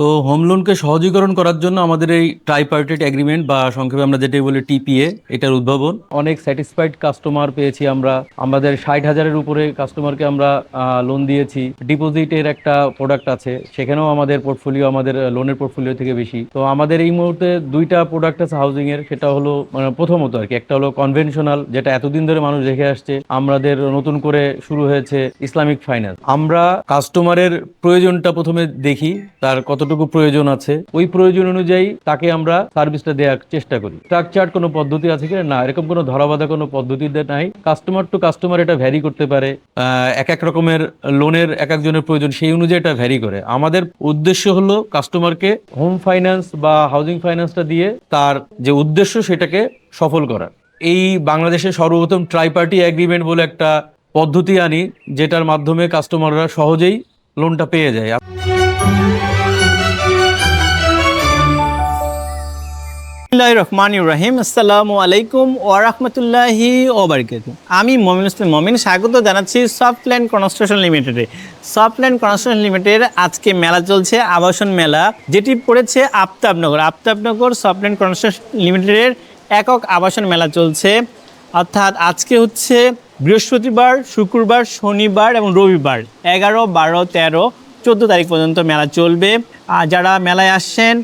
তো হোম লোনকে সহজীকরণ করার জন্য আমাদের এই ট্রাইপার্টেড এগ্রিমেন্ট বা সংক্ষেপে আমরা যেটাই বলি টিপিএ এটার উদ্ভাবন। অনেক স্যাটিসফাইড কাস্টমার পেয়েছি আমরা। আমাদের ষাট হাজারের উপরে কাস্টমারকে আমরা লোন দিয়েছি। ডিপোজিটের একটা প্রোডাক্ট আছে। সেখানেও আমাদের পোর্টফোলিও আমাদের লোনের পোর্টফোলিও থেকে বেশি। তো আমাদের এই মুহূর্তে দুইটা প্রোডাক্ট আছে হাউজিং এর। সেটা হলো মানে প্রথমত আর কি একটা হলো কনভেনশনাল যেটা এতদিন ধরে মানুষ দেখে আসছে। আমাদের নতুন করে শুরু হয়েছে ইসলামিক ফাইন্যান্স আমরা কাস্টমারের প্রয়োজনটা প্রথমে দেখি, তার কতটুকু প্রয়োজন আছে, ওই প্রয়োজন অনুযায়ী তাকে আমরা সার্ভিসটা দেওয়ার চেষ্টা করি। স্ট্রাকচার কোনো পদ্ধতি আছে কিনা? না, এরকম কোনো ধরাবাধা কোনো পদ্ধতি নাই। কাস্টমার টু কাস্টমার এটা ভ্যারি করতে পারে। এক এক রকমের লোনের এক একজনের প্রয়োজন, সেই অনুযায়ী এটা ভ্যারি করে। আমাদের উদ্দেশ্য হলো কাস্টমারকে হোম ফাইন্যান্স বা হাউজিং ফাইন্যান্সটা দিয়ে তার যে উদ্দেশ্য, সেটাকে সফল করার। এই বাংলাদেশের সর্বপ্রথম ট্রাইপার্টি এগ্রিমেন্ট বলে একটা পদ্ধতি আনি, যেটার মাধ্যমে কাস্টমাররা সহজেই লোনটা পেয়ে যায়। রহমানির রহিম। আসসালামু আলাইকুম ওয়া রাহমাতুল্লাহি ওয়া আমি মমিন মমিন, স্বাগত জানাচ্ছি সফটল্যান্ড কনস্ট্রাকশন লিমিটেডে। সফটল্যান্ড কনস্ট্রাকশন লিমিটেড আজকে মেলা চলছে, আবাসন মেলা, যেটি পড়েছে আফতাবনগর। আফতাবনগর সফটল্যান্ড কনস্ট্রাকশন লিমিটেডের একক আবাসন মেলা চলছে। অর্থাৎ আজকে হচ্ছে বৃহস্পতিবার, শুক্রবার, শনিবার এবং রবিবার, এগারো, বারো, তেরো চোদ্দ তারিখ পর্যন্ত মেলা চলবে। আর যারা মেলায় আসছেন,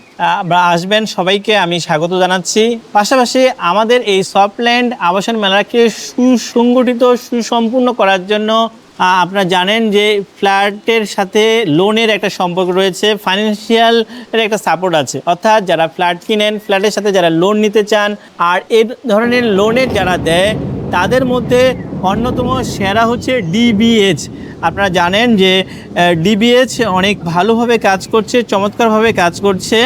বা আসবেন, সবাইকে আমি স্বাগত জানাচ্ছি। পাশাপাশি আমাদের এই সফটল্যান্ড আবাসন মেলাকে সুসংগঠিত, সুসম্পূর্ণ করার জন্য আপনারা জানেন যে ফ্ল্যাটের সাথে লোনের একটা সম্পর্ক রয়েছে ফাইন্যান্সিয়ালের একটা সাপোর্ট আছে। অর্থাৎ যারা ফ্ল্যাট কিনেন, ফ্ল্যাটের সাথে যারা লোন নিতে চান, আর এই ধরনের লোনের যারা দেয়, তাদের মধ্যে অন্যতম সেরা হচ্ছে ডিবিএচ আপনারা জানেন যে ডিবিএচ অনেক ভালোভাবে কাজ করছে, চমৎকারভাবে কাজ করছে।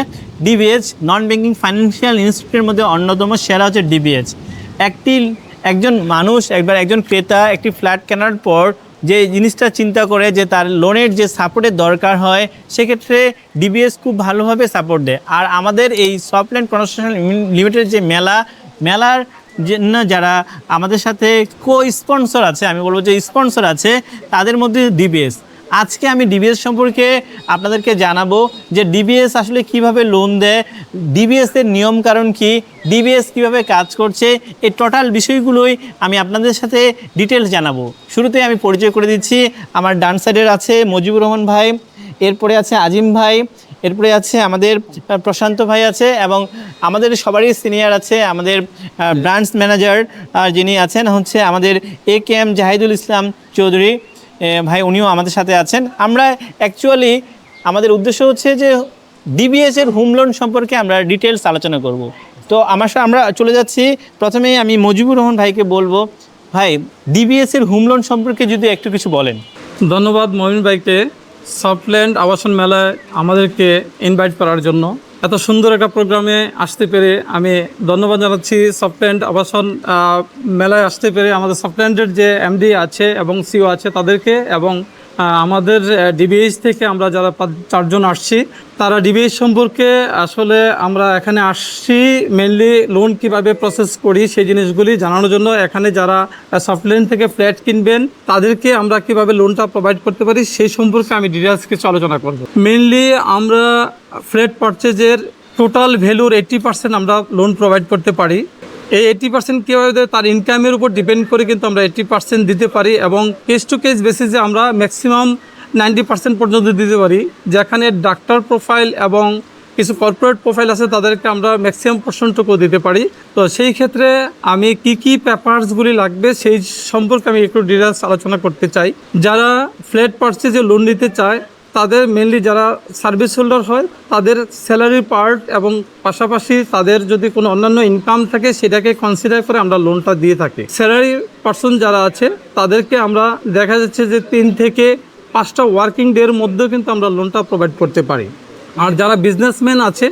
ডিবিএচ নন ব্যাংকিং ফাইন্যান্সিয়াল ইনস্টিটিউটের মধ্যে অন্যতম সেরা হচ্ছে ডিবিএচ একটি, একজন মানুষ, একবার একজন ক্রেতা একটি ফ্ল্যাট কেনার পর যে জিনিসটা চিন্তা করে যে তার লোনের যে সাপোর্টের দরকার হয়, সেক্ষেত্রে ডিবিএস খুব ভালোভাবে সাপোর্ট দেয়। আর আমাদের এই সফটল্যান্ড কনস্ট্রাকশন লিমিটেড যে মেলা, মেলার জন্য যারা আমাদের সাথে কো স্পন্সর আছে, আমি বলব যে স্পন্সর আছে, তাদের মধ্যে ডিবিএস আজকে আমি ডিবিএস সম্পর্কে আপনাদেরকে জানাব যে ডিবিএস আসলে কীভাবে লোন দেয় ডিবিএসের নিয়ম কারণ কি ডিবিএস কীভাবে কাজ করছে, এই টোটাল বিষয়গুলোই আমি আপনাদের সাথে ডিটেলস জানাব। শুরুতে আমি পরিচয় করে দিচ্ছি, আমার ডান সাইডের আছে মজিবুর রহমান ভাই, এরপরে আছে আজিম ভাই এরপরে আছে আমাদের প্রশান্ত ভাই আছে এবং আমাদের সবারই সিনিয়র আছে আমাদের ব্রাঞ্চ ম্যানেজার যিনি আছেন হচ্ছে আমাদের A K M Zahidul Islam Chowdhury. ভাই, উনিও আমাদের সাথে আছেন। আমরা অ্যাকচুয়ালি আমাদের উদ্দেশ্য হচ্ছে যে ডিবিএস এর হোম লোন সম্পর্কে আমরা ডিটেলস আলোচনা করব। তো আমার আমরা চলে যাচ্ছি। প্রথমেই আমি মজিবুর রহমান ভাইকে বলব। ভাই ডিবিএস এর হোম লোন সম্পর্কে যদি একটু কিছু বলেন। ধন্যবাদ মমিন ভাইকে। সফটল্যান্ড আবাসন মেলায় আমাদেরকে ইনভাইট করার জন্য। এত সুন্দর একটা প্রোগ্রামে আসতে পেরে আমি ধন্যবাদ জানাচ্ছি সফটল্যান্ড আবাসন মেলায় আসতে পেরে আমাদের সফটল্যান্ডের যে এমডি আছে এবং সিও আছে তাদেরকে এবং আমাদের ডিবিএইচ থেকে আমরা যারা চারজন আসছি, তারা ডিবিএইচ সম্পর্কে আসলে আমরা এখানে আসছি মেনলি লোন কীভাবে প্রসেস করি, সেই জিনিসগুলি জানানোর জন্য। এখানে যারা সফটল্যান্ড থেকে ফ্ল্যাট কিনবেন, তাদেরকে আমরা কীভাবে লোনটা প্রোভাইড করতে পারি, সেই সম্পর্কে আমি ডিটেলস কিছু আলোচনা করব। মেনলি আমরা ফ্ল্যাট পারচেজের টোটাল ভ্যালুর এইট্টি পার্সেন্ট আমরা লোন প্রোভাইড করতে পারি। এই এইট্টি পার্সেন্ট কীভাবে তার ইনকামের উপর ডিপেন্ড করে কিন্তু আমরা এইটি পার্সেন্ট দিতে পারি এবং কেস টু কেস বেসিসে আমরা ম্যাক্সিমাম নাইনটি পার্সেন্ট পর্যন্ত দিতে পারি। যেখানে ডাক্তার প্রোফাইল এবং কিছু কর্পোরেট প্রোফাইল আছে, তাদেরকে আমরা ম্যাক্সিমাম পোর্শনটুকু দিতে পারি। তো সেই ক্ষেত্রে আমি কি কি পেপারসগুলি লাগবে সেই সম্পর্কে আমি একটু ডিটেলস আলোচনা করতে চাই। যারা ফ্ল্যাট পার্চেজে লোন নিতে চায় তাদের মেনলি যারা সার্ভিস হোল্ডার হয়, তাদের স্যালারি পার্ট এবং পাশাপাশি তাদের যদি কোনো অন্যান্য ইনকাম থাকে, সেটাকে কনসিডার করে আমরা লোনটা দিয়ে থাকি। স্যালারি পার্সন যারা আছে, তাদেরকে আমরা দেখা যাচ্ছে যে তিন থেকে পাঁচটা ওয়ার্কিং ডের মধ্যেও কিন্তু আমরা লোনটা প্রোভাইড করতে পারি। আর যারা বিজনেসম্যান আছে,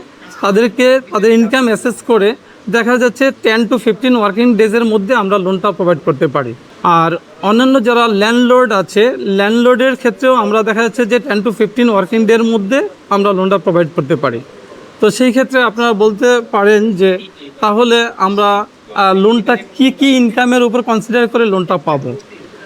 তাদেরকে তাদের ইনকাম অ্যাসেস করে দেখা যাচ্ছে টেন টু ফিফটিন ওয়ার্কিং ডেজের মধ্যে আমরা লোনটা প্রোভাইড করতে পারি। আর অন্যান্য যারা ল্যান্ডলোড আছে ল্যান্ডলোডের ক্ষেত্রেও আমরা দেখা যাচ্ছে যে টেন টু ফিফটিন ওয়ার্কিং ডের মধ্যে আমরা লোনটা প্রোভাইড করতে পারি। তো সেই ক্ষেত্রে আপনারা বলতে পারেন যে তাহলে আমরা লোনটা কি কি ইনকামের উপর কনসিডার করে লোনটা পাবো।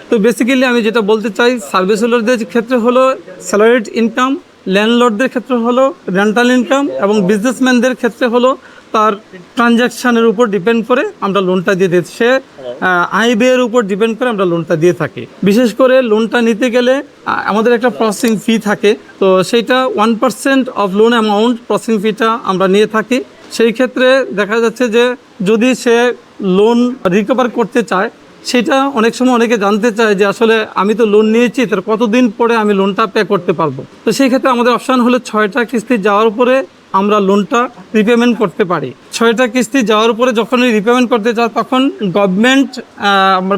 তো বেসিক্যালি আমি যেটা বলতে চাই সার্ভিস হোল্ডারদের ক্ষেত্রে হলো স্যালারিড ইনকাম ল্যান্ডলর্ডদের ক্ষেত্রে হলো রেন্টাল ইনকাম এবং বিজনেসম্যানদের ক্ষেত্রে হলো তার ট্রানজ্যাকশানের উপর ডিপেন্ড করে আমরা লোনটা দিয়ে দিই। সে আই ব্যয়ের উপর ডিপেন্ড করে আমরা লোনটা দিয়ে থাকি। বিশেষ করে লোনটা নিতে গেলে আমাদের একটা প্রসেসিং ফি থাকে। তো সেইটা one percent of loan amount processing ফিটা আমরা নিয়ে থাকি। সেই ক্ষেত্রে দেখা যাচ্ছে যে, যদি সে লোন রিকভার করতে চায়, সেটা অনেক সময় অনেকে জানতে চায় যে, আসলে আমি তো লোন নিয়েছি, তার কতদিন পরে আমি লোনটা পে করতে পারব? তো সেই ক্ষেত্রে আমাদের অপশান হলো ছয়টা কিস্তি যাওয়ার পরে আমরা লোনটা রিপেমেন্ট করতে পারি। ছয়টা কিস্তি যাওয়ার পরে যখন রিপেমেন্ট করতে চায়, তখন গভর্নমেন্ট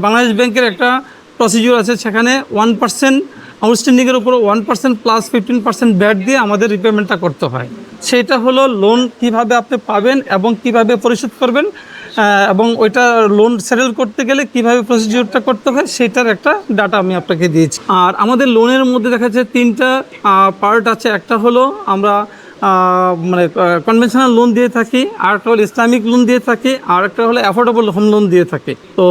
বাংলাদেশ ব্যাংকের একটা প্রসিডিউর আছে, সেখানে ওয়ান পার্সেন্ট আউটস্ট্যান্ডিংয়ের উপর one percent plus fifteen percent VAT দিয়ে আমাদের রিপেমেন্টটা করতে হয়। সেটা হলো লোন কীভাবে আপনি পাবেন এবং কীভাবে পরিশোধ করবেন এবং ওইটা লোন সেটেল করতে গেলে কীভাবে প্রসিডিউরটা করতে হয়, সেটার একটা ডাটা আমি আপনাকে দিয়েছি। আর আমাদের লোনের মধ্যে দেখা যাচ্ছে তিনটা পার্ট আছে। একটা হলো আমরা মানে কনভেনশনাল লোন দিয়ে থাকি, আর একটা হলো ইসলামিক লোন দিয়ে থাকি, আর একটা হলো অ্যাফোর্ডেবল হোম লোন দিয়ে থাকি। তো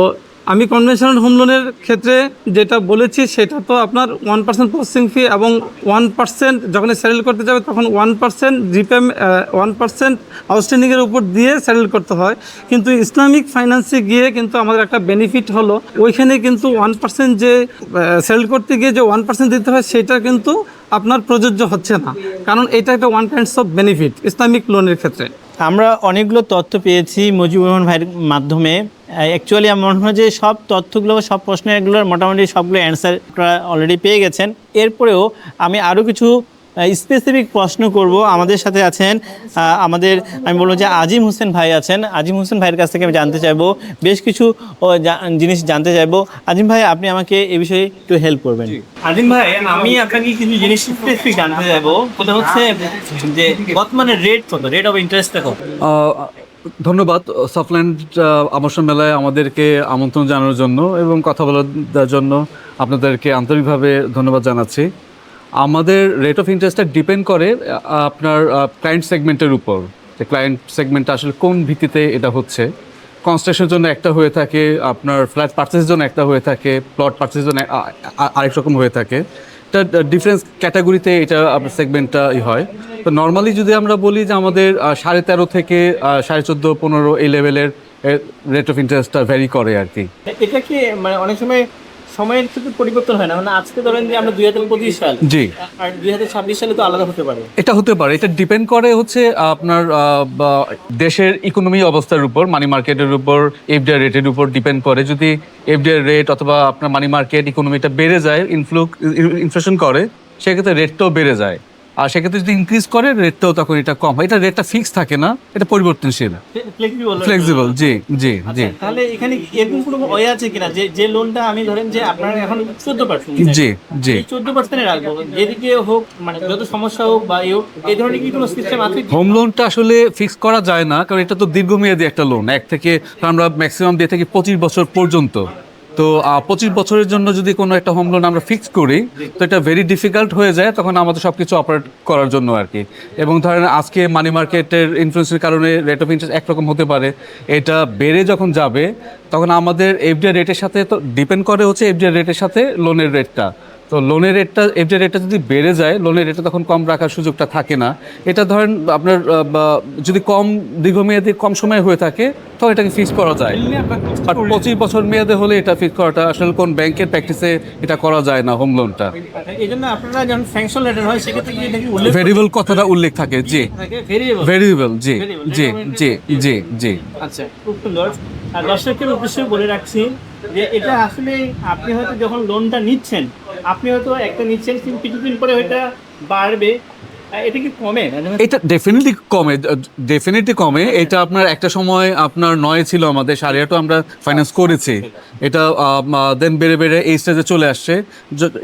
আমি কনভেনশনাল হোম লোনের ক্ষেত্রে যেটা বলেছি, সেটা তো আপনার ওয়ান পার্সেন্ট প্রসেসিং ফি এবং ওয়ান পার্সেন্ট যখন সেটেল করতে যাবে, তখন one percent repay one percent আউটস্ট্যান্ডিংয়ের উপর দিয়ে সেটেল করতে হয়। কিন্তু ইসলামিক ফাইন্যান্সে গিয়ে কিন্তু আমাদের একটা বেনিফিট হলো, ওইখানে কিন্তু ওয়ান পার্সেন্ট যে সেটেল করতে গিয়ে যে ওয়ান পার্সেন্ট দিতে হয়, সেটা কিন্তু আপনার প্রযোজ্য হচ্ছে না। কারণ এটা একটা one kinds of benefit Islamic লোনের ক্ষেত্রে। আমরা অনেকগুলো তথ্য পেয়েছি মুজিবুর রহমান ভাইয়ের মাধ্যমে। অ্যাকচুয়ালি আমার মনে হয় যে সব তথ্যগুলো, সব প্রশ্নগুলোর মোটামুটি সবগুলো অ্যান্সার অলরেডি পেয়ে গেছেন। এরপরেও আমি আরও কিছু স্পেসিফিক প্রশ্ন করব। আমাদের সাথে আছেন আমাদের আমি বলব যে আজিম হোসেন ভাই আছেন। আজিম হোসেন ভাইয়ের কাছ থেকে আমি জানতে চাইব বেশ কিছু জিনিস জানতে চাইব। আজিম ভাই আপনি আমাকে এ বিষয়ে একটু হেল্প করবেন। আজিম ভাই আমি আপনাকে কিছু জিনিস স্পেসিফিক জানতে চাইব। কোথা হচ্ছে যে বর্তমানে রেট কত? রেট অফ ইন্টারেস্ট কত? ধন্যবাদ। সফটল্যান্ড আবাসন মেলায় আমাদেরকে আমন্ত্রণ জানানোর জন্য এবং কথা বলার জন্য আপনাদেরকে আন্তরিকভাবে ধন্যবাদ জানাচ্ছি। আমাদের রেট অফ ইন্টারেস্টটা ডিপেন্ড করে আপনার ক্লায়েন্ট সেগমেন্টের উপর। যে ক্লায়েন্ট সেগমেন্টটা আসলে কোন ভিত্তিতে এটা হচ্ছে। কনস্ট্রাকশনের জন্য একটা হয়ে থাকে, আপনার ফ্ল্যাট পার্চেসের জন্য একটা হয়ে থাকে প্লট পার্চেসের জন্য আরেক রকম হয়ে থাকে। এটা ডিফারেন্স ক্যাটাগরিতে এটা আপনার সেগমেন্টটা হয়। তো নর্মালি যদি আমরা বলি যে আমাদের সাড়ে তেরো থেকে সাড়ে চোদ্দ, পনেরো এই লেভেলের রেট অফ ইন্টারেস্টটা ভ্যারি করে আর কি। এটা কি মানে অনেক সময় সময়ের ক্ষেত্রে পরিবর্তন হয় না। মানে আজকে ধরেন যে আমরা দুই হাজার পঁচিশ সাল জি। আর দুই হাজার ছাব্বিশ সালে তো আলাদা হতে পারে। এটা হতে পারে। এটা ডিপেন্ড করে হচ্ছে আপনার দেশের ইকোনমি অবস্থার উপর মানি মার্কেটের উপর এফডিআর রেটের উপর ডিপেন্ড করে। যদি এফডিআর রেট অথবা আপনার মানি মার্কেট ইকোনমিটা বেড়ে যায় ইনফ্লু ইনফ্লেশন করে সেক্ষেত্রে রেটটাও বেড়ে যায়। আর সেক্ষেত্রে যদি ইনক্রিজ করে রেটটাও তখন এটা কম হয়। এটা রেটটা ফিক্স থাকে না এটা পরিবর্তনশীল। ফ্লেক্সিবল জি জি জি। তাহলে এখানে এরকম কোনো ওয়ে আছে কিনা? যে যে লোনটা আমি ধরেন যে আপনার এখন চোদ্দ পার্সেন্ট জি জি। চোদ্দ পার্সেন্টে রাখব। যেদিকে হোক মানে যত সমস্যা হোক বা এই হোক এই ধরনের কি কোনো সিস্টেম আছে? হোম লোনটা আসলে ফিক্স করা যায় না কারণ এটা তো দীর্ঘমেয়াদী একটা লোন এক থেকে আমরা ম্যাক্সিমাম দিয়ে থাকি পঁচিশ বছর পর্যন্ত। তো পঁচিশ বছরের জন্য যদি কোনো একটা হোম লোন আমরা ফিক্স করি, তো এটা ভেরি ডিফিকাল্ট হয়ে যায় তখন আমাদের সব কিছু অপারেট করার জন্য আর কি এবং ধরেন আজকে মানি মার্কেটের ইনফ্লুয়েন্সের কারণে রেট অফ ইন্টারেস্ট একরকম হতে পারে। এটা বেড়ে যখন যাবে, তখন আমাদের এফডিআর রেটের সাথে তো ডিপেন্ড করে হচ্ছে এফডিআর রেটের সাথে লোনের রেটটা তো লোনের রেটটা এফডিআর রেটটা যদি বেড়ে যায় লোনের রেটটা তখন কম রাখার সুযোগটা থাকে না। এটা ধরেন আপনার যদি কম দীর্ঘমেয়াদী কম সময় হয়ে থাকে তখন এটাকে ফিক্স করা যায়। বাট পঁচিশ বছর মেয়াদে হলে এটা ফিক্স করাটা আসলে কোন ব্যাংকের প্র্যাকটিসে এটা করা যায় না হোম লোনটা হয় ভেরিয়েবল কথাটা উল্লেখ থাকে জি। ভেরিয়েবল ভেরিয়েবল জি জি জি জি জি। আচ্ছা খুব সুন্দর। দর্শকের উদ্দেশ্যে বলে রাখছি যে এটা আসলে আপনি হয়তো যখন লোনটা নিচ্ছেন আপনি হয়তো একটা নিচ্ছেন কিন্তু কিছুদিন পরে ওইটা বাড়বে। এটা কি কমে? মানে এটা ডেফিনেটলি কমে ডেফিনেটলি কমে। এটা আপনার একটা সময় আপনার নয় ছিল আমাদের সাড়ে আটও আমরা ফাইন্যান্স করেছি। এটা দেন বেড়ে বেড়ে এই স্টেজে চলে আসছে।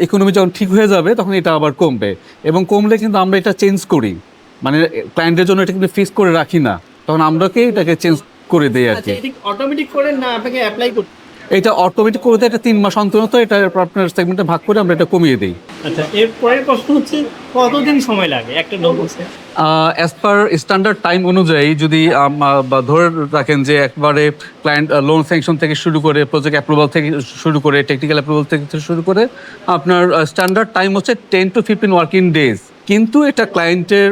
ইকোনমি যখন ঠিক হয়ে যাবে তখন এটা আবার কমবে। এবং কমলে কিন্তু আমরা এটা চেঞ্জ করি। মানে ক্লায়েন্টের জন্য এটা কিন্তু ফিক্স করে রাখি না। তখন আমরাকে এটাকে চেঞ্জ করে দিই আর আচ্ছা কি। অটোমেটিক করেন না আপনাকে অ্যাপ্লাই করতে এটা অটোমেটিক করে এটা তিন মাস অন্তর অন্তর এটা আপনার সেগমেন্টে ভাগ করে আমরা এটা কমিয়ে দিই। আচ্ছা এর পরের প্রশ্ন হচ্ছে কতদিন সময় লাগে? একটা বসে অ্যাজ পার স্ট্যান্ডার্ড টাইম অনুযায়ী যদি বা ধরে রাখেন যে একবারে ক্লায়েন্ট লোন স্যাংশন থেকে শুরু করে প্রজেক্ট অ্যাপ্রুভাল থেকে শুরু করে টেকনিক্যাল অ্যাপ্রুভাল থেকে শুরু করে আপনার স্ট্যান্ডার্ড টাইম হচ্ছে ten to fifteen working days কিন্তু এটা ক্লায়েন্টের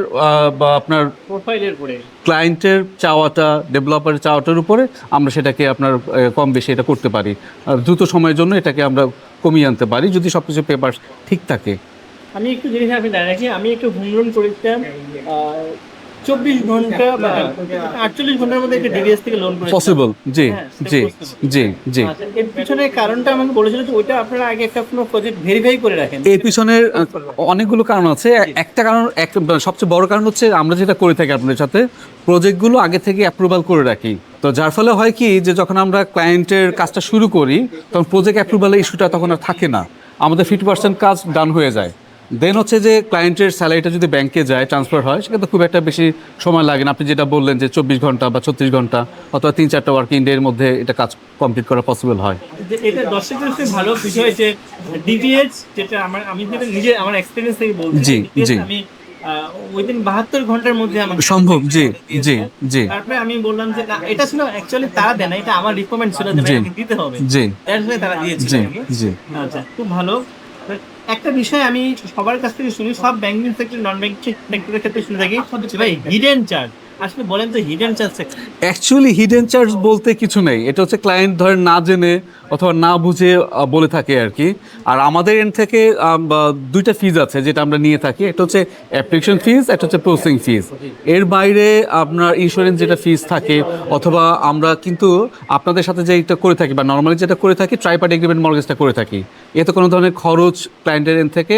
বা আপনার প্রোফাইলের উপরে। ক্লায়েন্টের চাওয়াটা ডেভেলপারের চাওয়াটার উপরে আমরা সেটাকে আপনার কম বেশি এটা করতে পারি। আর দ্রুত সময়ের জন্য এটাকে আমরা কমিয়ে আনতে পারি যদি সব কিছু পেপার ঠিক থাকে। আমি একটু জিনিস আপনি জানেন আমি একটু হোম লোন করেছিলাম চব্বিশ ঘণ্টা বা আটচল্লিশ ঘণ্টার মধ্যে একটা থেকে লোন পসিবল জি হ্যাঁ, জি জি জি। আচ্ছা, এর পিছনে কারণটা আমাকে বলেছিল যে ওইটা আপনারা আগে একটা কোনো প্রজেক্ট ভেরিফাই করে রাখেন। এর পিছনের অনেকগুলো কারণ আছে। একটা কারণ এক সবচেয়ে বড় কারণ হচ্ছে আমরা যেটা করে থাকি আপনাদের সাথে প্রজেক্টগুলো আগে থেকে অ্যাপ্রুভাল করে রাখি। তো যার ফলে হয় কি যে যখন আমরা ক্লায়েন্টের কাজটা শুরু করি তখন প্রজেক্ট অ্যাপ্রুভালের ইস্যুটা তখন আর থাকে না। আমাদের ফিফটি পার্সেন্ট কাজ ডান হয়ে যায়। দেন হচ্ছে যে ক্লায়েন্টের স্যালারিটা যদি ব্যাংকে যায় ট্রান্সফার হয় সেক্ষেত্রে খুব একটা বেশি সময় লাগে না। আপনি যেটা বললেন যে চব্বিশ ঘণ্টা বা ছত্রিশ ঘণ্টা অথবা তিন চারটা ওয়ার্কিং ডে এর মধ্যে এটা কাজ কমপ্লিট করা পসিবল হয়। এটা দর্শকের কাছে ভালো বিষয় যে যেটা আমার আমি যেটা নিজে আমার এক্সপিরিয়েন্স থেকে বলছি জি, জি। আমি উইদিন বাহাত্তর ঘণ্টার মধ্যে আমাকে সম্ভব জি জি জি। তারপরে আমি বললাম যে না এটা ছিল অ্যাকচুয়ালি তারা দেয় না এটা আমার রিকমেন্ড ছিল যে দিতে হবে। জি। তারা দিয়েছিল জি জি। আচ্ছা খুব ভালো। একটা বিষয় আমি সবার কাছ থেকে শুনি সব ব্যাংকিং সেক্টর নন ব্যাংকিং সেক্টরের ক্ষেত্রে শুনে থাকি। যে ভাই হিডেন চার্জ আসলে বলেন তো hidden charge actually hidden charge বলতে কিছু নেই। এটা হচ্ছে ক্লায়েন্ট ধরেন না জেনে অথবা না বুঝে বলে থাকে আর কি। আর আমাদের এন্ড থেকে দুইটা ফিজ আছে যেটা আমরা নিয়ে থাকি। একটা হচ্ছে অ্যাপ্লিকেশন ফিজ একটা হচ্ছে প্রসেসিং ফিজ এর বাইরে আপনার ইন্স্যুরেন্স যেটা ফিজ থাকে, অথবা আমরা কিন্তু আপনাদের সাথে যেটা করে থাকি, বা নর্মালি যেটা করে থাকি ট্রাইপার্ট এগ্রিমেন্ট মর্গেজটা করে থাকি। এতে কোনো ধরনের খরচ ক্লায়েন্টের এন্ড থেকে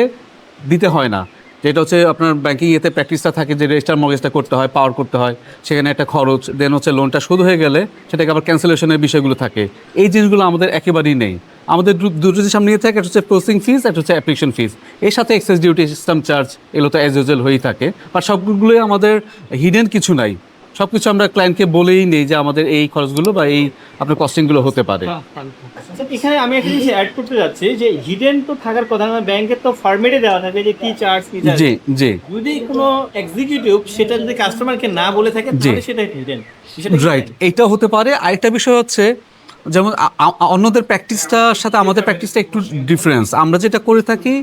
দিতে হয় না। যেটা হচ্ছে আপনার ব্যাঙ্কিং এতে প্র্যাকটিসটা থাকে যে রেজিস্টার মগেজটা করতে হয় পাওয়ার করতে হয়, সেখানে একটা খরচ দেন হচ্ছে লোনটা শোধ হয়ে গেলে সেটাকে আবার ক্যান্সেলেশনের বিষয়গুলো থাকে। এই জিনিসগুলো আমাদের একেবারেই নেই। আমাদের দুটো সামনে নিয়ে থাকে, একটা হচ্ছে প্রসেসিং ফিস একটা হচ্ছে অ্যাপ্লিকেশন ফিস এর সাথে এক্সেস ডিউটি সিস্টেম চার্জ এগুলো তো অ্যাজ ইউজুয়াল হয়েই থাকে। বাট সবগুলোই আমাদের হিডেন কিছু নাই। সব কিছু আমরা ক্লায়েন্টকে বলেই নেই যে আমাদের এই খরচগুলো বা এই আপনার কস্টিংগুলো হতে পারে। আচ্ছা, এখানে আমি একটা জিনিস অ্যাড করতে যাচ্ছি যে হিডেন তো থাকার কথা না ব্যাংকের তো ফরম্যাটে দেওয়া থাকে যে কি চার্জ কি জি জি। যদি কোনো এক্সিকিউটিভ সেটা যদি কাস্টমারকে না বলে থাকে তাহলে সেটা হিডেন রাইট এইটা হতে পারে। আরেকটা বিষয় হচ্ছে যেমন অন্যদের প্র্যাকটিসটার সাথে আমাদের প্র্যাকটিসটা একটু ডিফারেন্স আমরা যেটা করে থাকি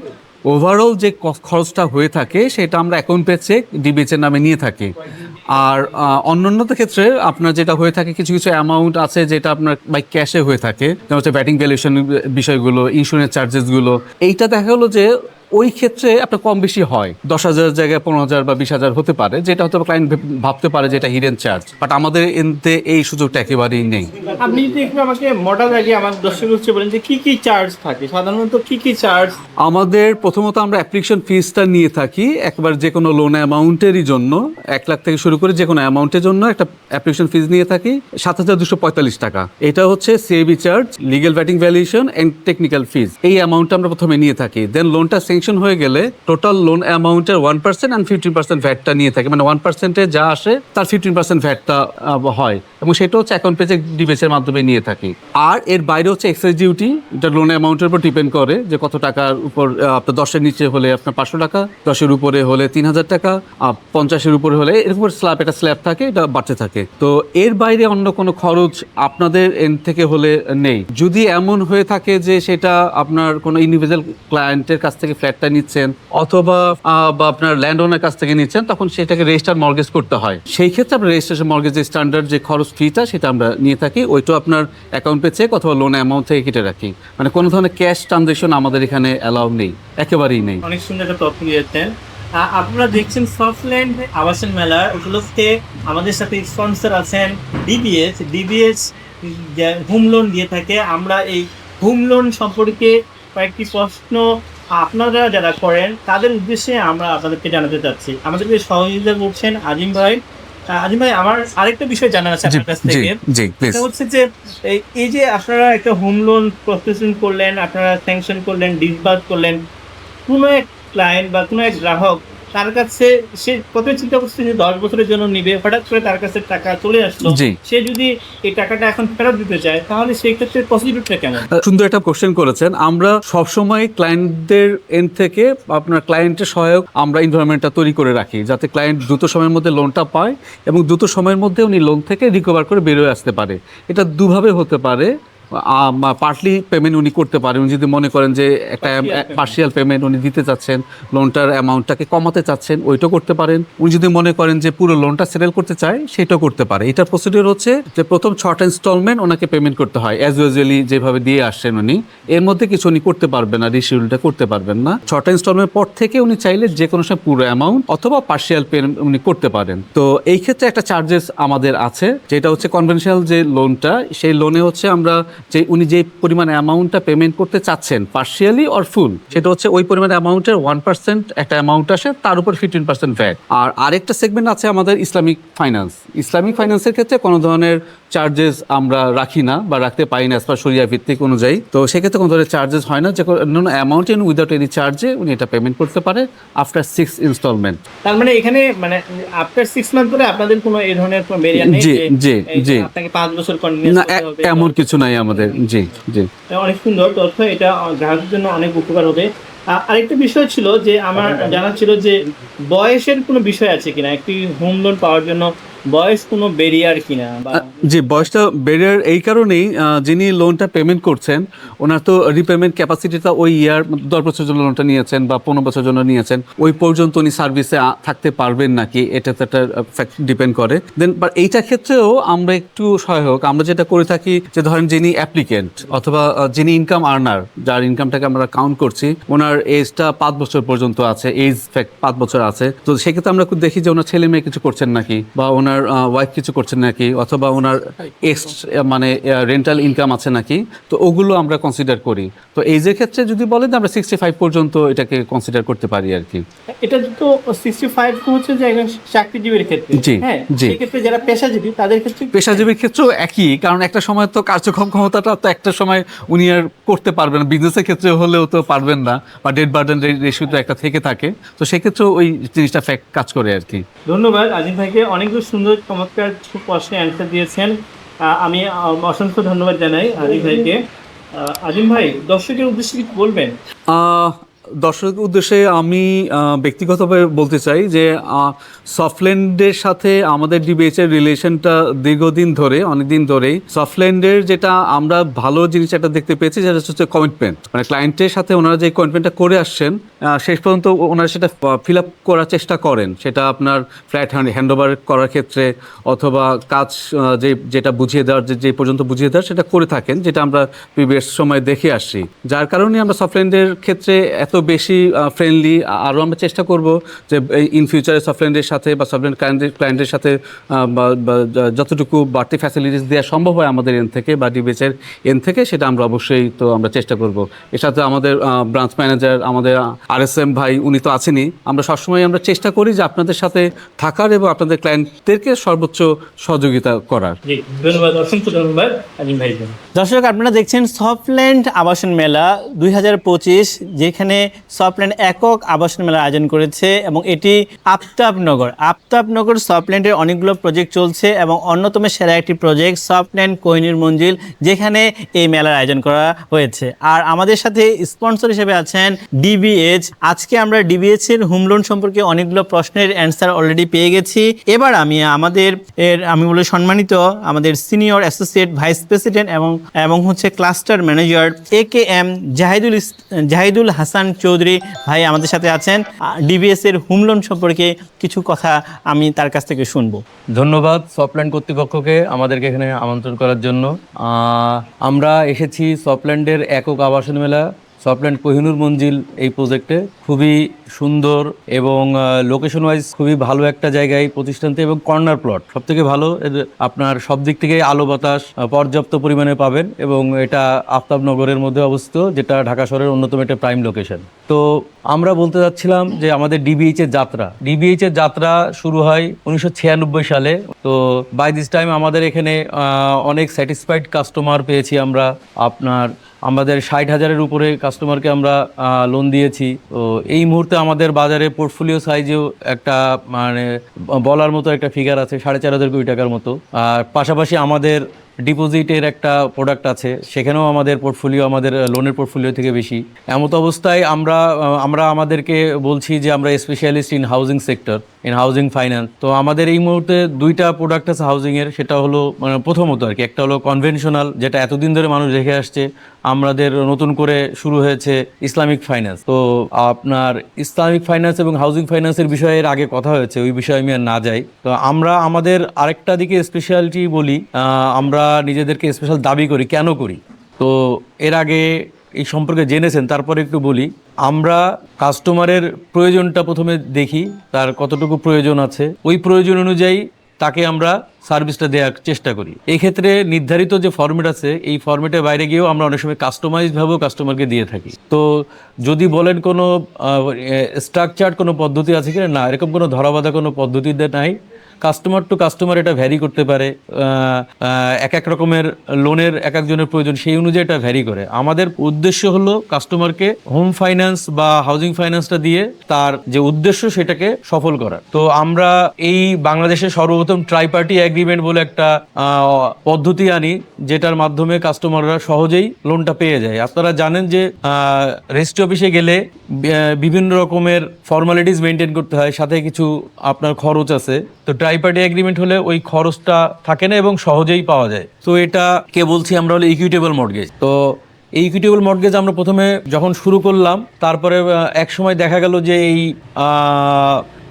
ওভারঅল যে খরচটা হয়ে থাকে, সেটা আমরা অ্যাকাউন্ট পে চেক ডিবিএচ এর নামে নিয়ে থাকি। আর অন্য অন্যান্য ক্ষেত্রে আপনার যেটা হয়ে থাকে, কিছু কিছু অ্যামাউন্ট আছে যেটা আপনার বাই ক্যাশে হয়ে থাকে। যেমন হচ্ছে ব্যাটিং ভ্যালুয়েশন বিষয়গুলো ইন্স্যুরেন্স চার্জেসগুলো এইটা দেখা গেলো যে ওই ক্ষেত্রে আপনার কম বেশি হয়। দশ হাজার জায়গায় পনেরো হাজার বা বিশ হাজার হতে পারে যেটা হয়তো ক্লায়েন্ট ভাবতে পারে যে এটা হিডেন চার্জ বাট আমাদের এনতে এই সুযোগটা একেবারেই নেই। আপনি যদি একটু আমাকে মডেল আগে আমার দর্শক হচ্ছে বলেন যে কি কি চার্জ থাকে? সাধারণত কি কি চার্জ আমাদের প্রথমত আমরা অ্যাপ্লিকেশন ফিসটা নিয়ে থাকি একবার যে কোনো লোন অ্যামাউন্টেরই জন্য। এক লাখ থেকে শুরু করে যে কোনো অ্যামাউন্টের জন্য একটা অ্যাপ্লিকেশন ফিস নিয়ে থাকি সাত হাজার দুশো পঁয়তাল্লিশ টাকা। এটা হচ্ছে সিএবি চার্জ লিগেল ব্যাটিং ভ্যালুয়েশন অ্যান্ড টেকনিক্যাল ফিস এই অ্যামাউন্টটা আমরা প্রথমে নিয়ে থাকি। দেন লোনটা স্যাংশন হয়ে গেলে টোটাল লোন অ্যামাউন্টের one percent and fifteen percent ভ্যাটটা নিয়ে থাকে। মানে ওয়ান পার্সেন্টে যা আসে, তার ফিফটিন পার্সেন্ট ভ্যাটটা হয়। এবং সেটা হচ্ছে অ্যাকাউন্ট পেজে ডিবেসের মাধ্যমে নিয়ে থাকি। আর এর বাইরে হচ্ছে এক্সাইজ ডিউটি এটা লোন অ্যামাউন্টের উপর ডিপেন্ড করে যে কত টাকার উপর আপনার দশের নিচে হলে আপনার পাঁচশো টাকা, দশের উপরে হলে তিন হাজার টাকা পঞ্চাশের উপরে হলে এর উপর স্ল্যাব একটা স্ল্যাব থাকে, এটা বাড়তে থাকে। তো এর বাইরে অন্য কোনো খরচ আপনাদের এন থেকে হলে নেই। যদি এমন হয়ে থাকে যে সেটা আপনার কোনো ইন্ডিভিজুয়াল ক্লায়েন্টের কাছ থেকে ফ্ল্যাটটা নিচ্ছেন অথবা বা আপনার ল্যান্ড ওনার কাছ থেকে নিচ্ছেন, তখন সেটাকে রেজিস্টার মর্গেজ করতে হয়। সেই ক্ষেত্রে আপনার রেজিস্ট্রেশন মর্গেজের স্ট্যান্ডার্ড যে খরচ ফিটা সেটা আমরা নিয়ে থাকি। ওইটা আপনার অ্যাকাউন্ট চেক অথবা লোন অ্যামাউন্ট থেকে কেটে রাখি। মানে কোনো ধরনের ক্যাশ ট্রানজেকশন আমাদের এখানে অ্যালাউ নেই। একেবারেই নেই। অনেক সুন্দর একটা তথ্য দিয়েছেন। আপনারা দেখছেন সফটল্যান্ড আবাসন মেলা উপলক্ষে আমাদের সাথে স্পন্সর আছেন ডিবিএস ডিবিএস হোম লোন দিয়ে থাকে। আমরা এই হোম লোন সম্পর্কে কয়েকটি প্রশ্ন আপনারা যারা করেন তাদের উদ্দেশ্যে আমরা আপনাদেরকে জানাতে চাচ্ছি। আমাদেরকে সহযোগিতা করছেন আজিম ভাই। আজিম ভাই আমার আরেকটা বিষয় জানার আছে আপনার কাছ থেকে। সেটা এটা হচ্ছে যে এই- এই যে আপনারা একটা হোম লোন প্রসেসিং করলেন আপনারা স্যাংশন করলেন ডিসবার্স করলেন কোনো এক ক্লায়েন্ট বা কোনো এক গ্রাহক তার কাছে সে প্রথমে চিন্তা করছে যে দশ বছরের জন্য নিবে হঠাৎ করে তার কাছে টাকা চলে আসলো। সে যদি এই টাকাটা এখন ফেরত দিতে চায় তাহলে সেই ক্ষেত্রে প্রসিডিউরটা কেমন? সুন্দর একটা কোশ্চেন করেছেন। আমরা সবসময় ক্লায়েন্টদের এন্ড থেকে আপনার ক্লায়েন্টের সহায়ক আমরা এনভায়রনমেন্টটা তৈরি করে রাখি যাতে ক্লায়েন্ট দ্রুত সময়ের মধ্যে লোনটা পায় এবং দ্রুত সময়ের মধ্যে উনি লোন থেকে রিকভার করে বেরোয় আসতে পারে। এটা দুভাবে হতে পারে। পার্টলি পেমেন্ট উনি করতে পারেন। উনি যদি মনে করেন যে একটা পার্শিয়াল পেমেন্ট উনি দিতে চাচ্ছেন লোনটার অ্যামাউন্টটাকে কমাতে চাচ্ছেন ওইটাও করতে পারেন। উনি যদি মনে করেন যে পুরো লোনটা সেটেল করতে চায় সেটাও করতে পারে। এটার প্রসিডিওর হচ্ছে যে প্রথম ছটা ইনস্টলমেন্ট ওনাকে পেমেন্ট করতে হয় অ্যাজ ইউজুয়ালি যেভাবে দিয়ে আসছেন উনি। এর মধ্যে কিছু উনি করতে পারবেন না রিশিডিউলটা করতে পারবেন না। ছটা ইনস্টলমেন্ট পর থেকে উনি চাইলে যে কোনো সময় পুরো অ্যামাউন্ট অথবা পার্শিয়াল পেমেন্ট উনি করতে পারেন। তো এই ক্ষেত্রে একটা চার্জেস আমাদের আছে যেটা হচ্ছে কনভেনশনাল যে লোনটা সেই লোনে হচ্ছে আমরা যে উনি যে পরিমাণ অ্যামাউন্টটা পেমেন্ট করতে চাচ্ছেন পার্শিয়ালি অর ফুল সেটা হচ্ছে ওই পরিমাণ অ্যামাউন্টের ওয়ান পার্সেন্ট একটা অ্যামাউন্ট আসে তার উপর ফিফটিন পার্সেন্ট ভ্যাট আর আরেকটা সেগমেন্ট আছে আমাদের ইসলামিক ফাইন্যান্স ইসলামিক ফাইন্যান্সের ক্ষেত্রে কোনো ধরনের চার্জেস আমরা রাখি না বা রাখতে পারি না অ্যাজ পার সরিয়া ভিত্তিক অনুযায়ী। তো সেক্ষেত্রে কোনো ধরনের চার্জেস হয় না যে কোনো অ্যামাউন্ট ইন উইদাউট এনি চার্জে উনি এটা পেমেন্ট করতে পারে আফটার সিক্স ইনস্টলমেন্ট তার মানে এখানে মানে আফটার সিক্স মান্থ পরে আপনাদের কোনো এই ধরনের কোনো বেরিয়ার নেই জি, জি, জি। আপনাকে পাঁচ বছর না এমন কিছু নাই আমাদের জি জি। অনেক সুন্দর তথ্য এটা গ্রাহকের জন্য অনেক উপকার হবে। আরেকটা বিষয় ছিল যে আমার জানা ছিল যে বয়সের কোনো বিষয় আছে কিনা? একটি হোম লোন পাওয়ার জন্য বয়স কোনো বেরিয়ার কিনা জি, বয়সটা বেড়ার এই কারণেই যিনি লোনটা পেমেন্ট করছেন, ওনার তো রিপেমেন্ট ক্যাপাসিটিটা ওই ইয়ার দশ বছরের জন্য লোনটা নিয়েছেন বা পনেরো বছরের জন্য নিয়েছেন। ওই পর্যন্ত উনি সার্ভিসে থাকতে পারবেন নাকি, এটা তো একটা ডিপেন্ড করে। দেন এইটার ক্ষেত্রেও আমরা একটু সহায়ক, আমরা যেটা করে থাকি যে ধরেন যিনি অ্যাপ্লিকেন্ট অথবা যিনি ইনকাম আর্নার যার ইনকামটাকে আমরা কাউন্ট করছি, ওনার এজটা পাঁচ বছর পর্যন্ত আছে এজ ফ্যাক্ট পাঁচ বছর আছে। তো সেক্ষেত্রে আমরা দেখি যে ওনার ছেলে মেয়ে কিছু করছেন নাকি, বা ওনার ওয়াইফ কিছু করছেন নাকি? অথবা ওনার এক্স মানে রেন্টাল ইনকাম আছে নাকি? তো ওগুলো আমরা কনসিডার করি। তো এই যে ক্ষেত্রে যদি বলেন আমরা সিক্সটি ফাইভ পর্যন্ত এটাকে কনসিডার করতে পারি আর কি। এটা তো সিক্সটি ফাইভ হচ্ছে যে চাকরিজীবীর ক্ষেত্রে। জি, হ্যাঁ জি। সেক্ষেত্রে যারা পেশাজীবী তাদের ক্ষেত্রে পেশাজীবীর ক্ষেত্রেও একই কারণ একটা সময় তো কার্যক্ষম ক্ষমতাটা তো একটা সময় উনি আর করতে পারবেন বিজনেসের ক্ষেত্রে হলেও তো পারবেন না বা ডেট বার্ডেন রেশিও তো একটা থেকে থাকে। তো সেক্ষেত্রেও ওই জিনিসটা ফ্যাক্ট কাজ করে আর কি। ধন্যবাদ আজিম ভাইকে। অনেকগুলো সুন্দর, চমৎকার, খুব প্রশ্নে অ্যান্সার দিয়েছেন। আমি অসংখ্য ধন্যবাদ জানাই আজিম ভাইকে। আজিম ভাই, দর্শকের উদ্দেশ্যে কিছু বলবেন? দর্শকের উদ্দেশ্যে আমি ব্যক্তিগতভাবে বলতে চাই যে সফটল্যান্ডের সাথে আমাদের ডিবিএইচ এর রিলেশনটা দীর্ঘদিন ধরে, অনেকদিন ধরেই, সফটল্যান্ডের যেটা আমরা ভালো জিনিস একটা দেখতে পেয়েছি যেটা হচ্ছে কমিটমেন্ট মানে ক্লায়েন্টের সাথে ওনারা যে কমিটমেন্টটা করে আসছেন শেষ পর্যন্ত ওনারা সেটা ফিল আপ করার চেষ্টা করেন। সেটা আপনার ফ্ল্যাট হ্যান্ড হ্যান্ড ওভার করার ক্ষেত্রে, অথবা কাজ যে, যেটা বুঝিয়ে দেওয়ার, যে যে পর্যন্ত বুঝিয়ে দেওয়ার, সেটা করে থাকেন, যেটা আমরা প্রিভিয়াস সময় দেখে আসছি। যার কারণে আমরা সফটল্যান্ডের ক্ষেত্রে এত বেশি ফ্রেন্ডলি আরও আমরা চেষ্টা করব যে ইন ফিউচারে সফটল্যান্ডের সাথে বা সফটল্যান্ড ক্লায়েন্টের ক্লায়েন্টের সাথে যতটুকু বাড়তি ফ্যাসিলিটিস দেওয়া সম্ভব হয় আমাদের এন থেকে বা ডিবিএচের এন থেকে সেটা আমরা অবশ্যই তো আমরা চেষ্টা করব। এর সাথে আমাদের ব্রাঞ্চ ম্যানেজার আমাদের আর এস এম ভাই উনি তো আছেনই। আমরা সবসময় আমরা চেষ্টা করি যে আপনাদের সাথে থাকার এবং আপনাদের ক্লায়েন্টদেরকে সর্বোচ্চ সহযোগিতা করার। ধন্যবাদ অসংখ্য ধন্যবাদ দর্শক আপনারা দেখছেন সফটল্যান্ড আবাসন মেলা দুই হাজার পঁচিশ যেখানে সফটল্যান্ড একক আবাসন মেলা আয়োজন করেছে এবং এটি আফতাবনগর। আফতাবনগর সফটল্যান্ডের অনেকগুলো প্রজেক্ট চলছে এবং অন্যতম সেরা একটি প্রজেক্ট সফটল্যান্ড কোহিনীর মঞ্জিল, যেখানে এই মেলার আয়োজন করা হয়েছে। আর আমাদের সাথে স্পন্সর হিসেবে আছেন ডিবিএচ আজকে আমরা ডিবিএচ এর হোম লোন সম্পর্কে অনেকগুলো প্রশ্নের অ্যান্সার অলরেডি পেয়ে গেছি। এবার আমি আমাদের এর, আমি বলে সম্মানিত আমাদের সিনিয়র অ্যাসোসিয়েট ভাইস প্রেসিডেন্ট এবং এবং হচ্ছে cluster manager A K M Zahidul Zahidul Hasan Chowdhury ভাই আমাদের সাথে আছেন। ডিবিএস এর হোম লোন সম্পর্কে কিছু কথা আমি তার কাছ থেকে শুনব। ধন্যবাদ সফটল্যান্ড কর্তৃপক্ষকে আমাদেরকে এখানে আমন্ত্রণ করার জন্য। আমরা এসেছি সফটল্যান্ডের একক আবাসন মেলা। সফটল্যান্ড কোহিনুর মঞ্জিল এই প্রজেক্টে খুবই সুন্দর এবং লোকেশন ওয়াইজ খুবই ভালো একটা জায়গায় প্রতিষ্ঠানতে এবং কর্নার প্লট সব থেকে ভালো আপনার সব দিক থেকে আলো বাতাস পর্যাপ্ত পরিমাণে পাবেন এবং এটা আফতাবনগরের মধ্যে অবস্থিত, যেটা ঢাকা শহরের অন্যতম একটা প্রাইম লোকেশন তো আমরা বলতে যাচ্ছিলাম যে আমাদের ডিবিএইচ এর যাত্রা। ডিবিএইচ এর যাত্রা শুরু হয় উনিশশো ছিয়ানব্বই সালে। তো বাই দিস টাইম আমাদের এখানে অনেক স্যাটিসফাইড কাস্টমার পেয়েছি আমরা। আপনার, আমাদের ষাট হাজারের উপরে কাস্টমারকে আমরা লোন দিয়েছি। তো এই মুহূর্তে আমাদের বাজারে পোর্টফোলিও সাইজেও একটা মানে বলার মতো একটা ফিগার আছে, সাড়ে চার হাজার কোটি টাকার মতো। আর পাশাপাশি আমাদের ডিপোজিটের একটা প্রোডাক্ট আছে। সেখানেও আমাদের পোর্টফোলিও আমাদের লোনের পোর্টফোলিও থেকে বেশি। এমত অবস্থায় আমরা আমরা আমাদেরকে বলছি যে আমরা specialist in housing sector in housing finance তো আমাদের এই মুহূর্তে দুইটা প্রোডাক্ট আছে হাউজিংয়ের সেটা হলো মানে প্রথমত আর কি, একটা হলো কনভেনশনাল যেটা এতদিন ধরে মানুষ রেখে আসছে। আমাদের নতুন করে শুরু হয়েছে ইসলামিক ফাইন্যান্স তো আপনার ইসলামিক ফাইন্যান্স এবং হাউজিং ফাইন্যান্সের বিষয়ে এর আগে কথা হয়েছে, ওই বিষয়ে আমি আর না যাই। তো আমরা আমাদের আরেকটা দিকে স্পেশালিটি বলি আমরা নিজেদেরকে স্পেশাল দাবি করি, কেন করি? তো এর আগে এই সম্পর্কে জেনেছেন, তারপরে একটু বলি। আমরা কাস্টমারের প্রয়োজনটা প্রথমে দেখি, তার কতটুকু প্রয়োজন আছে। ওই প্রয়োজন অনুযায়ী তাকে আমরা সার্ভিসটা দেওয়ার চেষ্টা করি। এই ক্ষেত্রে নির্ধারিত যে ফর্মেট আছে, এই ফর্মেটের বাইরে গিয়েও আমরা অনেক সময় কাস্টমাইজভাবেও কাস্টমারকে দিয়ে থাকি। তো যদি বলেন কোনো স্ট্রাকচার কোনো পদ্ধতি আছে কিনা? না, এরকম কোনো ধরাবাধা কোনো পদ্ধতিতে নাই। কাস্টমার টু কাস্টমার এটা ভ্যারি করতে পারে এক এক রকমের লোনের এক একজনের প্রয়োজন, সেই অনুযায়ী এটা ভ্যারি করে। আমাদের উদ্দেশ্য হলো কাস্টমারকে হোম ফাইন্যান্স বা হাউজিং ফাইন্যান্সটা দিয়ে তার যে উদ্দেশ্য সেটাকে সফল করার। তো আমরা এই বাংলাদেশের সর্বপ্রথম ট্রাইপার্টি এগ্রিমেন্ট বলে একটা পদ্ধতি আনি, যেটার মাধ্যমে কাস্টমাররা সহজেই লোনটা পেয়ে যায়। আপনারা জানেন যে রেজিস্ট্রি অফিসে গেলে বিভিন্ন রকমের ফর্মালিটিস মেনটেন করতে হয়, সাথে কিছু আপনার খরচ আছে। তো ট্রাইপার্টি এগ্রিমেন্ট হলে ওই খরচটা থাকে না এবং সহজেই পাওয়া যায়। তো এটা কে বলছি আমরা হলো ইকুইটেবল মর্গেজ তো এই ইকুইটেবল মর্গেজ আমরা প্রথমে যখন শুরু করলাম, তারপরে এক সময় দেখা গেল যে এই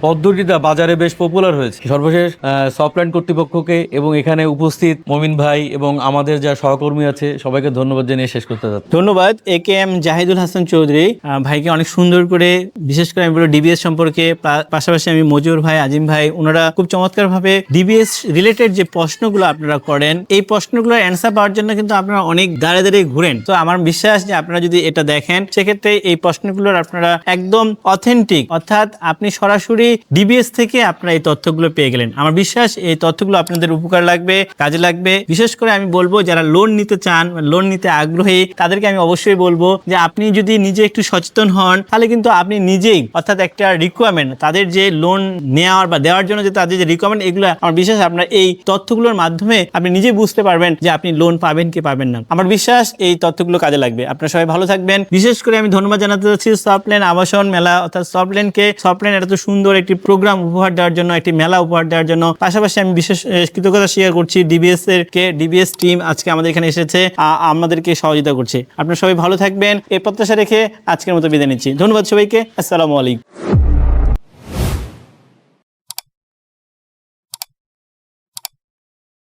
পদ্ধতিটা বাজারে বেশ পপুলার হয়েছে। সর্বশেষ সফটল্যান্ড কর্তৃপক্ষকে এবং এখানে উপস্থিত মমিন ভাই এবং আমাদের যা সহকর্মী আছে, সবাইকে ধন্যবাদ জানিয়ে শেষ করতে যাচ্ছি। ধন্যবাদ A K M Zahidul Hasan Chowdhury. ভাইকে অনেক সুন্দর করে, বিশেষ করে আমি বলব ডিবিএস সম্পর্কে পাশাপাশি আমি মজুর ভাই, আজিম ভাই, ওনারা খুব চমৎকার ভাবে ডিবিএস রিলেটেড যে প্রশ্নগুলো আপনারা করেন, এই প্রশ্নগুলোর অ্যান্সার পাওয়ার জন্য কিন্তু আপনারা অনেক দাঁড়ে দাঁড়িয়ে ঘুরেন। তো আমার বিশ্বাস যে আপনারা যদি এটা দেখেন, সেক্ষেত্রে এই প্রশ্নগুলোর আপনারা একদম অথেন্টিক অর্থাৎ আপনি সরাসরি ডিবিএস থেকে আপনারা এই তথ্যগুলো পেয়ে গেলেন। আমার বিশ্বাস এই তথ্যগুলো আপনাদের উপকার লাগবে, কাজে লাগবে। বিশেষ করে আমি বলব, যারা লোন নিতে চান লোন নিতে আগ্রহী, তাদেরকে আমি অবশ্যই বলব যে আপনি যদি নিজে একটু সচেতন হন, তাহলে কিন্তু আপনি নিজেই অর্থাৎ একটা রিকোয়ারমেন্ট তাদের যে লোন নেওয়ার বা দেওয়ার জন্য যে তাদের যে রিকোয়ারমেন্ট এগুলো আমার বিশ্বাস আপনার এই তথ্যগুলোর মাধ্যমে আপনি নিজে বুঝতে পারবেন যে আপনি লোন পাবেন কি পাবেন না। আমার বিশ্বাস এই তথ্যগুলো কাজে লাগবে। আপনারা সবাই ভালো থাকবেন। বিশেষ করে আমি ধন্যবাদ জানাতে চাচ্ছি সফটল্যান্ড আবাসন মেলা, অর্থাৎ সফটল্যান্ডকে সফটল্যান্ড এত সুন্দর একটি প্রোগ্রাম উপহার দেওয়ার জন্য, একটি মেলা উপহার দেওয়ার জন্য। পাশাপাশি আমি বিশেষ কৃতজ্ঞতা শেয়ার করছি ডিবিএস এর কে ডিবিএস টিম আজকে আমাদের এখানে এসেছে আমাদেরকে সহযোগিতা করছে। আপনারা সবাই ভালো থাকবেন। এই প্রত্যাশা রেখে আজকের মতো বিদায় নিচ্ছি। ধন্যবাদ সবাইকে। আসসালামু আলাইকুম।